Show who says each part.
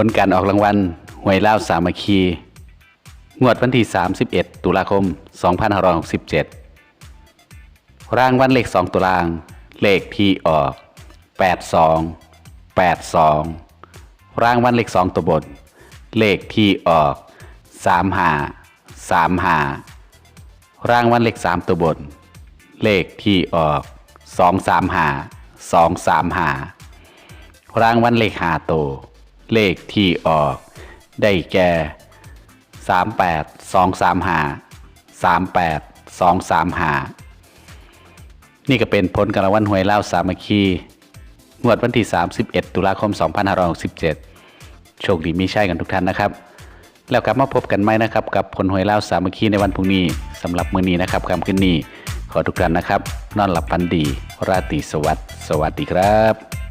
Speaker 1: ผลการออกรางวัลหวยเล่าวสามัคคี งวดวันที่ 31 ตุลาคม 2567 รางวัลเลข 2ตัวราง เลขที่ออก 82 82 รางวัลเลข 2 ตัวบน เลขที่ออก 35 35 รางวัลเลข 3 ตัวบน เลขที่ออก 235 235 รางวัลเลขหาโตว เลขที่ออก ได้แก่สามแปดสองสามหาสามแปดสองสามหานี่ก็เป็นผลการวัลหวยเล่าวสามัคคีงวดวันที่ 31 ตุลาคม 2567 โชคดีมีใช่กันทุกท่านนะครับ แล้วกลับมาพบกันไหมนะครับ กับผลหวยเล่าวสามัคคีในวันพรุ่งนี้สำหรับมื้อนี้นะครับคำขึ้นนี้ขอทุกท่านนะครับ นอนหลับฝันดี ราตรีสวัสดิ์สวัสดีครับ